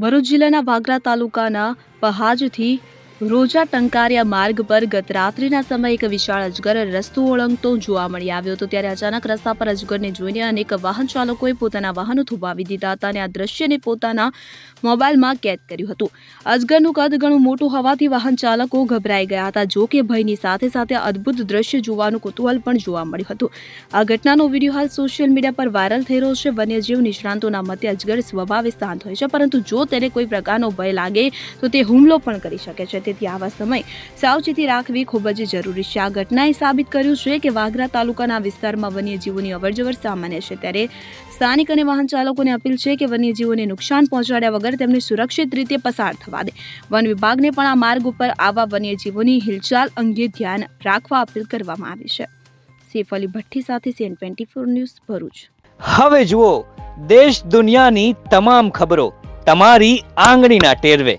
ભરૂચ જિલ્લાના વાગરા તાલુકાના પહાજથી રોજા ટંકારિયા માર્ગ પર ગત રાત્રિના સમયે એક વિશાળ અજગર રસ્તો ઓળંગતો જોવા મળી આવ્યો હતો. ત્યારે અચાનક રસ્તા પર અજગરને જોઈને અનેક વાહન ચાલકોએ પોતાના વાહનો થોભાવી દીધા હતા અને આ દ્રશ્યને પોતાના મોબાઈલમાં કેદ કર્યું હતું. અજગરનું કદ ઘણું મોટું હોવાથી વાહન ચાલકો ગભરાઈ ગયા હતા. જો કે ભયની સાથે સાથે અદ્ભુત દ્રશ્ય જોવાનું કુતૂહલ પણ જોવા મળ્યું હતું. આ ઘટનાનો વીડિયો હાલ સોશિયલ મીડિયા પર વાયરલ થઈ રહ્યો છે. વન્યજીવ નિષ્ણાંતોના મતે અજગર સ્વભાવે શાંત હોય છે, પરંતુ જો તેને કોઈ પ્રકારનો ભય લાગે તો તે હુમલો પણ કરી શકે છે. તેથી આવા સમય સાવચેતી રાખવી ખૂબ જ જરૂરી છે. આ ઘટનાએ સાબિત કર્યું છે કે વાગરા તાલુકાના વિસ્તારમાં વન્યજીવોની અવરજવર સામાન્ય છે. ત્યારે સ્થાનિક અને વાહન ચાલકોને અપીલ છે કે વન્યજીવોને નુકસાન પહોંચાડ્યા વગર તેમને સુરક્ષિત રીતે પસાર થવા દે. વન વિભાગને પણ આ માર્ગ ઉપર આવા વન્યજીવોની હિલચાલ અંગે ધ્યાન રાખવા અપીલ કરવામાં આવી છે. સેફ અલી ભઠ્ઠી સાથે CN twenty four news Bharuch. હવે જુઓ, દેશ દુનિયાની તમામ ખબરો તમારી આંગળીના ટેરવે.